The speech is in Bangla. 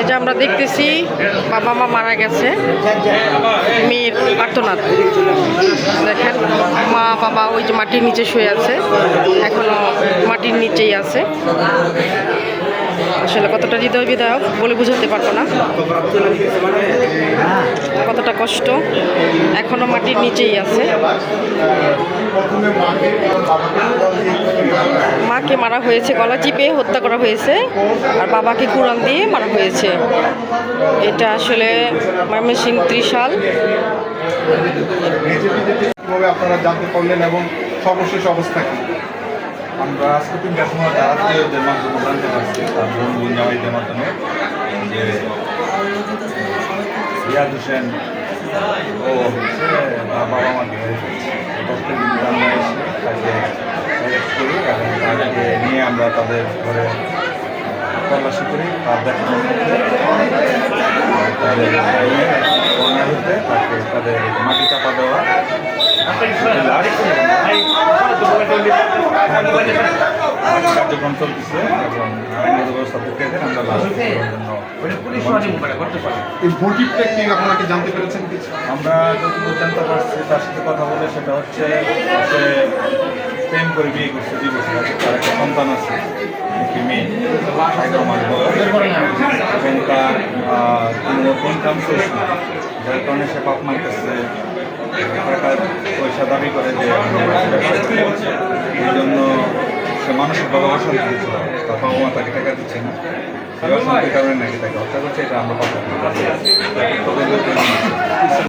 এটা আমরা দেখতেছি বাবা মা মারা গেছে। মেয়ের প্রার্থনাথ দেখেন, মা বাবা ওই যে মাটির নিচে শুয়ে আছে। এখনও মাটির নিচেই আছে। আসলে কতটা হৃদয় বিদায়ক বলে বুঝাতে পারব না। কতটা কষ্ট। এখনও মাটির নিচেই আছে। মাকে মারা হয়েছে গলা চিপে হত্যা করা হয়েছে আর বাবাকে কুড়াল দিয়ে মারা হয়েছে। এটা আসলে ময়মনসিংহ ত্রিশাল। কীভাবে আপনারা জানতে পারলেন এবং সর্বশেষ অবস্থা কি? আমরা আজকে সময় মাধ্যমে জানতে পারছি তার বোন বোন জামাইদের মাধ্যমে যে রিয়াদ হোসেন ও হচ্ছে তার বাবা মাকে মেরে ফেলছে প্রত্যেক দিন আমরা এসে তাকে অ্যারেস্ট করি এবং তাকে নিয়ে আমরা তাদের ঘরে তল্লাশি করি তার মধ্যে তাদের কর্নার হতে তাকে তাদের মাটি চাপা দেওয়া। কার্যক্রম চলতেছে এবং আইনের ব্যবস্থা আমরা আপনারা কি জানতে পেরেছেন আমরা যতদূর জানতে পারছি তার সাথে কথা বলে সেটা হচ্ছে করে বিয়ে করছে, দুই বছর আগে। তার একটা সন্তান আছে, একটি মেয়ে। এগারো তার কোনো ইনকাম সোর্স না। যার কারণে সে পাপ মারতেছে। টাকা পয়সা দাবি করে যে এই জন্য সে মানসিকভাবে অশান্তি দিচ্ছিল তার বাবা মা তাকে টাকা দিচ্ছে না। সেই অশান্তির কারণে নাকি তাকে হত্যা করছে, এটা আমরা কথা